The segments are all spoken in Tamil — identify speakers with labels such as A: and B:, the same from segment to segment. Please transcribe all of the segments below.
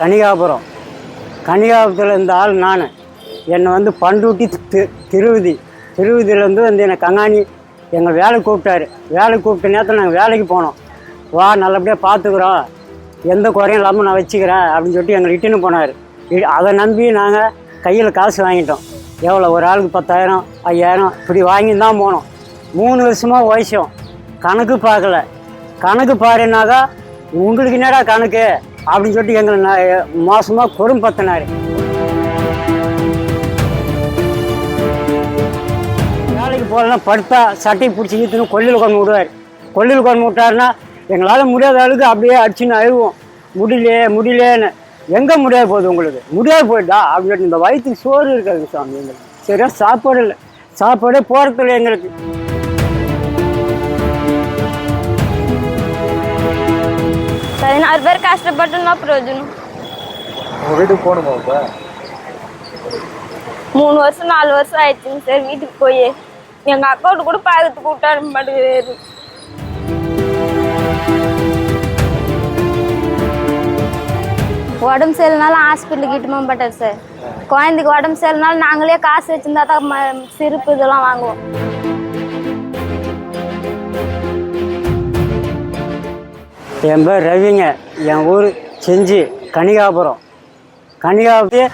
A: கனிகாபுரம் கனிகாபுரத்தில் இருந்த ஆள் நான். என்னை வந்து பண்ருட்டி திரு திருவிதி. திருவிதியிலேருந்து வந்து என்னை கங்காணி எங்கள் வேலைக்கு கூப்பிட்டாரு. வேலைக்கு கூப்பிட்ட நேரத்தில் நாங்கள் வேலைக்கு போனோம். வா நல்லபடியாக பார்த்துக்குறோம் எந்த குறையும் இல்லாமல் நான் வச்சுக்கிறேன் அப்படின்னு சொல்லிட்டு எங்களை இட்டுன்னு போனார். அதை நம்பி நாங்கள் கையில் காசு வாங்கிட்டோம். எவ்வளோ ஒரு ஆளுக்கு பத்தாயிரம் ஐயாயிரம். இப்படி வாங்கி தான் போனோம். மூணு வருஷமாக வயசம் கணக்கு பார்க்கல. கணக்கு பாருனாக்கா உங்களுக்கு என்னடா கணக்கு? அப்படின்னு சொல்லிட்டு எங்களை ந- மோசமாக கொடும்பத்தினார். வேலைக்கு போகலாம் படுத்தா சட்டையை பிடிச்சி ஈத்துன்னு கொல்லில் கொண்டு விடுவார். கொல்லில் கொண்டு விட்டாருன்னா எங்களால் முடியாத அளவுக்கு அப்படியே அடிச்சுன்னு அழுவோம். முடியலையே முடியலையேன்னு. எங்கே முடியாது போகுது உங்களுக்கு? முடியாது போயிட்டா? அப்படின்னு சொல்லிட்டு இந்த வயிற்றுக்கு சோறு இருக்காது சாமி எங்களுக்கு. சரியா சாப்பாடு இல்லை. சாப்பாடே போகிறதில்ல எங்களுக்கு.
B: பதினாறு பேர் கஷ்டப்பட்டுன்னா பிரயோஜனம்
C: வீட்டுக்கு போகணுமா இப்ப
B: மூணு வருஷம் நாலு வருஷம் ஆயிடுச்சுங்க சார் வீட்டுக்கு போய் எங்க அக்கௌண்ட் கூட பார்க்கறதுக்கு கூட்டாட மாட்டேங்கிறாரு உடம்பு சரியில்லைனாலும் ஹாஸ்பிட்டலுக்கு இட்டு போக மாட்டார் சார். குழந்தைக்கு உடம்பு சரியில்லைனாலும் நாங்களே காசு வச்சிருந்தா தான் சிரிப்பு இதெல்லாம் வாங்குவோம்.
A: என் பேர் ரவிங்க. என் ஊர் செஞ்சி கனிகாபுரம் கனிகாபுரத்தையே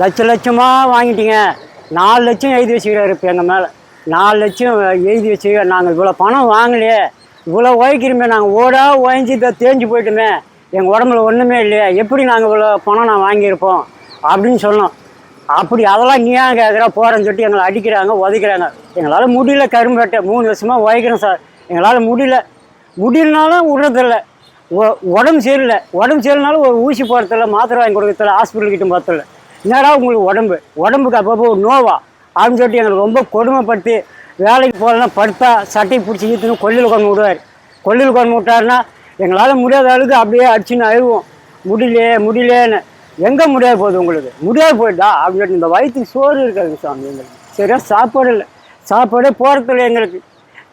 A: லட்ச லட்சமாக வாங்கிட்டீங்க. நாலு லட்சம் எழுதி வச்சுக்கிறாரு இப்போ எங்கள் மேலே. நாலு லட்சம் எழுதி வச்சுக்க நாங்கள் இவ்வளோ பணம் வாங்கலையே. இவ்வளோ உழைக்கிறோமே நாங்கள் ஓடா உழைஞ்சி இதை தேஞ்சு போயிட்டோமே. எங்கள் உடம்புல ஒன்றுமே இல்லையே. எப்படி நாங்கள் இவ்வளோ பணம் நான் வாங்கியிருப்போம் அப்படின்னு சொன்னோம் அப்படி அதெல்லாம் நீ ஏன் கேட்குறா போகிறேன்னு சொல்லிட்டு எங்களை அடிக்கிறாங்க உதைக்கிறாங்க. எங்களால் முடியல கரும்பு கரும்பேட்டை மூணு வருஷமாக உழைக்கிறோம் சார். எங்களால் முடியல. முடியலனாலும் விடுறதில்லை உடம்பு சரியில்லை. உடம்பு சரியில்லைனாலும் ஒரு ஊசி போடுறதில்ல மாத்திரை வாங்கி கொடுக்கறதில்ல ஹாஸ்பிட்டல் கிட்ட பார்த்ததில்ல என்னடா உங்களுக்கு உடம்பு? உடம்புக்கு அப்பப்போ ஒரு நோவா? அப்படின்னு சொல்லிட்டு எங்களுக்கு ரொம்ப கொடுமைப்படுத்தி வேலைக்கு போகலன்னா படுத்தா சட்டையை பிடிச்சி ஈத்துன்னு கொல்லில் கொண்டு விடுவார். கொல்லில் கொண்டு விட்டாருன்னா எங்களால் முடியாத அளவுக்கு அப்படியே அடிச்சுன்னு அழுவோம். முடியலையே முடியலையேன்னு. எங்கே முடியாது போகுது உங்களுக்கு? முடியாது போயிட்டா அப்படின்னு சொல்லிட்டு இந்த வயிற்றுக்கு சோறு இருக்காது சாமி எங்களுக்கு. சரியா? சாப்பாடு இல்லை. சாப்பாடே போகிறதில்ல எங்களுக்கு.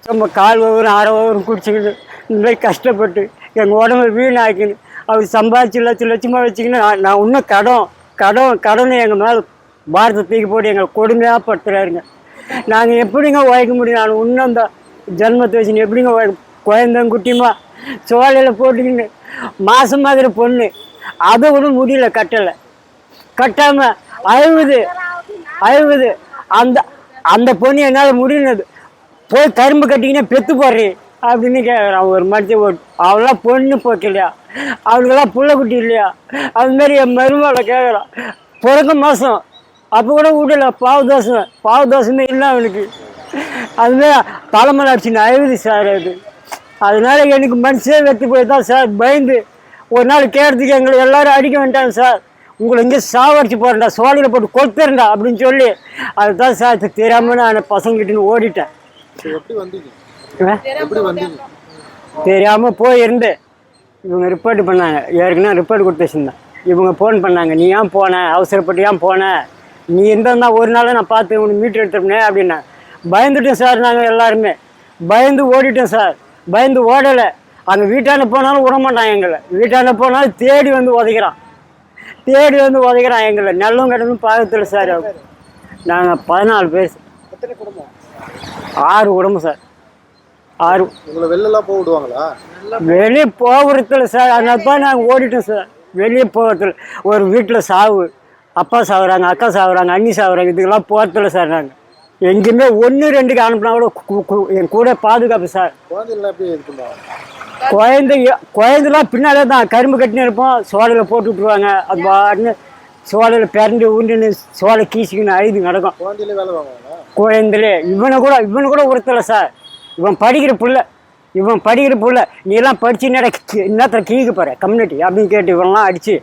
A: ரொம்ப கால் ஒவ்வொரு அரை ஒவ்வொரு குடிச்சிக்கிட்டு இந்த மாதிரி கஷ்டப்பட்டு எங்கள் உடம்பு வீணாக்கின்னு அவர் சம்பாதிச்சு லட்சம் லட்சமாக வச்சிங்கன்னா நான் இன்னும் கடன் கடன் கடனை எங்கள் மேலே பாரத்தை தூக்கி போட்டு எங்களை கொடுமையாக படுத்துறாருங்க. நாங்கள் எப்படிங்க உழைக்க முடியும்? நான் இன்னும் அந்த ஜென்மத்தை வச்சுன்னு எப்படிங்க உழைக்க குழந்தைங்க குட்டியுமா சோலையில் போட்டுக்கின்னு மாதம் மாதிரி பொண்ணு அதை கூட முடியல கட்டலை. கட்டாமல் அழுவுது அழுவுது. அந்த அந்த பொண்ணு என்னால் முடியுது போய் கரும்பு கட்டிக்கினே பெத்து போடுறேன். அப்படின்னு கேட்குறான் ஒரு மனுஷன் போட்டு அவளாம் பொண்ணு போக்கலையா? அவளுக்கெல்லாம் புள்ள குட்டி இல்லையா? அது மாதிரி என் மருமகளை கேட்குறான் பிறக்க மாதம் அப்போ கூட வீட்டில் பாவு தோசை பாவு தோசமே இல்லை அவனுக்கு. அதுமாரி பழமலை அடிச்சுன்னு அழுகுது சார் அது. அதனால எனக்கு மனுஷே வெற்றி போய் தான் சார் பயந்து. ஒரு நாள் கேட்டதுக்கு எங்களை எல்லாரும் அடிக்க வேண்டாம் சார். உங்களை இங்கே சாவடிச்சு போகிறேன்டா சோழியில் போட்டு கொத்துறேன்டா அப்படின்னு சொல்லி அதுதான் சார் தெரியாமல் தெரியாம நான் பசங்கிட்டு ஓடிட்டேன்.
C: எப்படி வந்தீங்க?
A: ஆ?
C: எப்படி வந்தீங்க?
A: தெரியாம போயிருந்து இவங்க ரிப்போர்ட் பண்ணாங்க. ஏற்கனவே ரிப்போர்ட் கொடுத்து வச்சிருந்தேன் இவங்க ஃபோன் பண்ணாங்க. நீ ஏன் போன? அவசரப்பட்டு ஏன் போன? நீ இருந்தா ஒரு நாள் நான் பார்த்து உனக்கு மீட்டர் எடுத்துருப்பேனே அப்படின்னா. பயந்துட்டோம் சார் நாங்கள் எல்லாருமே. பயந்து ஓடிட்டோம் சார் பயந்து ஓடலை. அங்கே வீட்டாண்ட போனாலும் விட மாட்டான் எங்களை. வீட்டாண்ட போனாலும் தேடி வந்து உதைக்கிறான். தேடி வந்து உதைக்கிறான் எங்களை. நல்லும் கிடந்தும் பாகத்தில் சார் நாங்கள் பதினாலு பேர். ஆறு குடும்பம் சார் ஆறு.
C: உங்களை வெளிலலாம் போக விடுவாங்களா?
A: வெளியே போகிறதில்ல சார் அதனால தான் நாங்கள் ஓடிட்டோம் சார் வெளியே போகிறதில்ல ஒரு வீட்டில் சாவு. அப்பா சாகுறாங்க அக்கா சாகுறாங்க அண்ணி சாகுறாங்க இதுக்கெல்லாம் போகிறதில்ல சார் நாங்கள் எங்கேயுமே ஒன்று ரெண்டுக்கு அனுப்புனா கூட என் கூட பாதுகாப்பு சார் குழந்தை குழந்தைலாம் பின்னாலே தான். கரும்பு கட்டினு இருப்போம். சோலையில் போட்டு விட்ருவாங்க அது பாட்டுன்னு சோலையில் பிறண்டு உண்டுன்னு சோலை கீசிக்கின்னு அழுது நடக்கும்
C: குழந்தையிலே
A: இவனை கூட இவனை கூட உறுத்தலை சார் இவன் படிக்கிற புள்ள இவன் படிக்கிற புள்ள நீ எல்லாம் படிச்சு என்னடா கி- என்னத்துல கீக்கு போற? கம்யூனிட்டி அப்படின்னு கேட்டு இவனெல்லாம் அடிச்சு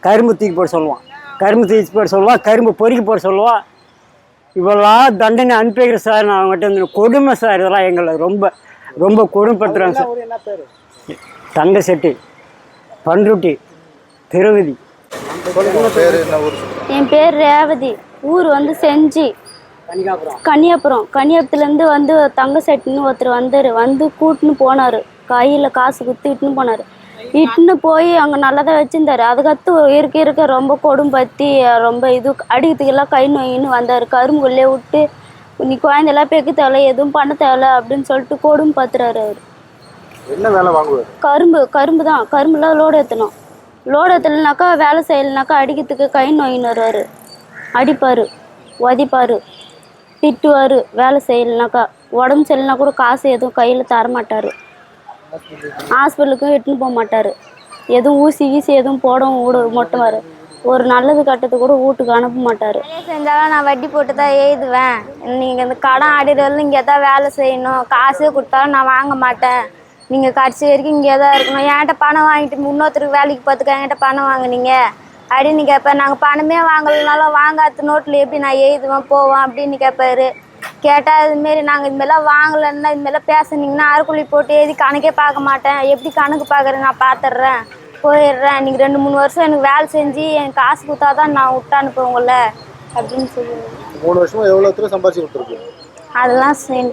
A: கரும்பு தூக்கி போட சொல்லுவான். கரும்பு தூக்கி போட சொல்லுவான் கரும்பு பொறுக்கி போட சொல்லுவான். இவெல்லாம் தண்டனை அனுப்பிக்கிற சார் நான் அவங்ககிட்ட இருந்து கொடுமை சார் இதெல்லாம் எங்களை ரொம்ப ரொம்ப கொடுமைப்படுத்துறாங்க சார்
C: ஒரு என்ன பேரு?
A: தங்க செட்டி பன்ருட்டி திருவதி.
C: சொல்லுங்க பேரு என்ன ஊர் சொல்லுங்க
B: என் பேர் ரேவதி. ஊர் வந்து செஞ்சி. கன்னியாபுரம். கன்னியாபுரத்துலேருந்து வந்து தங்க செட்டுன்னு ஒருத்தர் வந்தார். வந்து கூட்டின்னு போனார். கையில் காசு குத்தி இட்டுன்னு போனார். இட்டுன்னு போய் அங்கே நல்லா தான் வச்சுருந்தாரு. அதுக்கடுத்து இருக்க இருக்க ரொம்ப கொடும்பத்தி ரொம்ப இது அடிக்கிறதுக்கெல்லாம் கை நோயின்னு வந்தார். கரும்புள்ளே விட்டு நீ குழந்தையெல்லாம் பெக்க தேவையில்ல எதுவும் பண்ண தேவையில்ல அப்படின்னு சொல்லிட்டு கொடும் பார்த்துறாரு அவர்.
C: என்ன வேலை வாங்குவார்?
B: கரும்பு கரும்பு தான். கரும்புலாம் லோடு ஏற்றணும் லோடு ஏற்றலைனாக்கா வேலை செய்யலைனாக்கா அடிக்கிறதுக்கு கை நோயின்னு வருவார். அடிப்பார். உதைப்பார். திட்டுவார் வேலை செய்யலைனாக்கா உடம்பு சரியில்லைனா கூட காசு எதுவும் கையில் தரமாட்டார். ஹாஸ்பிட்டலுக்கும் எட்டுன்னு போக மாட்டார். எதுவும் ஊசி கீசி எதுவும் போடவும் விட மாட்டுவார். ஒரு நல்லது கட்டத்தை கூட வீட்டுக்கு அனுப்ப மாட்டார். செஞ்சாலும் நான் வட்டி போட்டு தான் எழுதுவேன் நீங்கள் இந்த கடன் ஆடிடுறது இங்கே தான் வேலை செய்யணும். காசு கொடுத்தாலும் நான் வாங்க மாட்டேன். நீங்கள் கடைசி வரைக்கும் இங்கே தான் இருக்கணும். என்கிட்ட பணம் வாங்கிட்டு இன்னொருத்தருக்கு வேலைக்கு பார்த்துக்க என்கிட்ட பணம் வாங்குனீங்க. அப்படின்னு கேட்பேன் நாங்கள் பணமே வாங்கலைனாலும் வாங்காத நோட்டில் எப்படி நான் எழுதுவேன் போவேன் அப்படின்னு கேட்பாரு. கேட்டால் இதுமாரி நாங்கள் இதுமாரிலாம் வாங்கலைன்னா இதுமாரிலாம் பேசுனீங்கன்னா அரைக்குழி போட்டு எழுதி கணக்கே பார்க்க மாட்டேன். எப்படி கணக்கு பார்க்குறேன் நான் பார்த்துட்றேன் போயிடுறேன். நீங்கள் ரெண்டு மூணு வருஷம் எனக்கு வேலை செஞ்சு எனக்கு காசு கொடுத்தா தான் நான் விட்டு அனுப்புவேன் உங்களை அப்படின்னு சொல்லுவேன்
C: மூணு வருஷமா எவ்வளோ தூரம் சம்பாதிச்சு கொடுத்துருக்கு
B: அதெல்லாம் செய்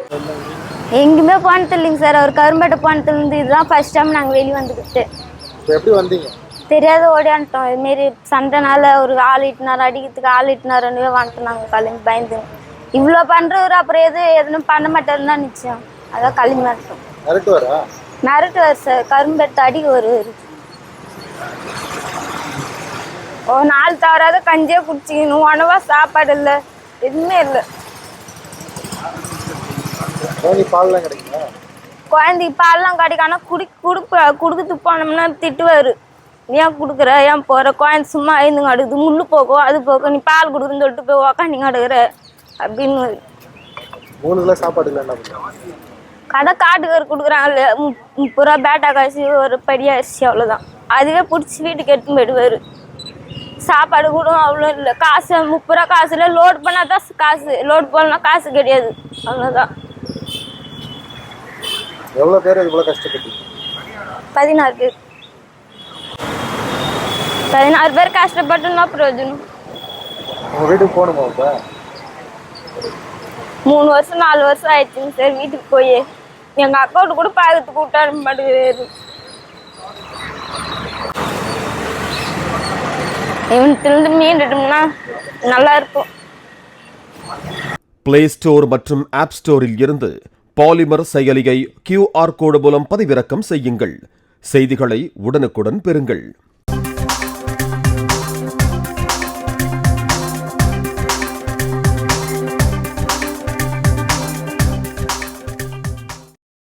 B: எங்கேயுமே போனது இல்லைங்க சார். அவர் கரும்பேட்டை போனதுலேருந்து இதுதான் ஃபர்ஸ்ட் டைம் நாங்கள் வெளியே வந்துக்கிட்டு.
C: எப்படி வந்தீங்க?
B: தெரியாத ஓடியான்ட்டோம் இதுமாரி சண்டைனால ஒரு ஆள் இட்டினார் அடிக்கிறதுக்கு ஆள் இட்டினாருன்னு வந்துட்டோம் நாங்கள் கிளம்பி பயந்து. இவ்வளோ பண்ணுறவர் அப்புறம் எது எதுவும் பண்ண மாட்டாருன்னு நிச்சயம். அதான் கிளம்பி மாட்டோம்
C: மிரட்டுவாரா?
B: மிரட்டுவார் சார் கரும்பெடுத்து அடிக்க வருவார் ஒரு நாள் தவறாத கஞ்சியே குடிச்சிக்கணும். உணவா சாப்பாடு இல்லை. எதுவுமே இல்லை.
C: குழந்தை பால்லாம் கிடைக்குமா?
B: குழந்தைக்கு பால்லாம் கிடைக்கும். ஆனால் குடி கொடுப்ப கொடுக்கறதுக்கு போனோம்னா திட்டுவார். ஏன் கொடுக்குற? ஏன் போகிற குழந்தை சும்மா ஐந்துங்க அடுக்குது. முள்ளு போகும் அது போகும் நீ பால் கொடுக்குன்னு சொல்லிட்டு போய் உக்காண்டிங்க அடுக்கிற? அப்படின்னு.
C: மூணு கிலோ சாப்பாடு இல்லை
B: கடை காட்டுக்கார் கொடுக்குறாங்கல்ல. முப்- முப்பது ரூபா பேட்டா காசு ஒரு படி அரிசி அவ்வளோதான் அதுவே பிடிச்சி வீட்டுக்கு எடுத்துன்னு போயிடுவார். சாப்பாடு கூட அவ்வளோ இல்லை. காசு முப்பது ரூபா காசுல லோட் பண்ணால் தான் காசு. லோட் பண்ணலனா காசு கிடையாது. அவ்வளோதான்
C: எவ்வளோ பேர் இது போல கஷ்டப்பட்டீங்க?
B: பதினாறு பேர். பதினாறு பேர் கஷ்டப்பட்டுன்னா பிரயோஜனம்
C: உங்கள் வீட்டுக்கு போகணுமா இப்போ
B: மூணு வருஷம் நாலு வருஷம் ஆயிடுச்சுங்க சார் வீட்டுக்கு போய் எங்கள் அக்கௌண்ட் கூட பார்க்கறதுக்கு விட்டாரு மாட்டேங்குது இவன்கிட்ட மீண்டுட்டோம்னா நல்லா இருக்கும்
D: பிளே ஸ்டோர் மற்றும் ஆப் ஸ்டோரில் இருந்து பாலிமர் செயலியை கியூஆர் கோடு மூலம் பதிவிறக்கம் செய்யுங்கள். செய்திகளை உடனுக்குடன் பெறுங்கள்.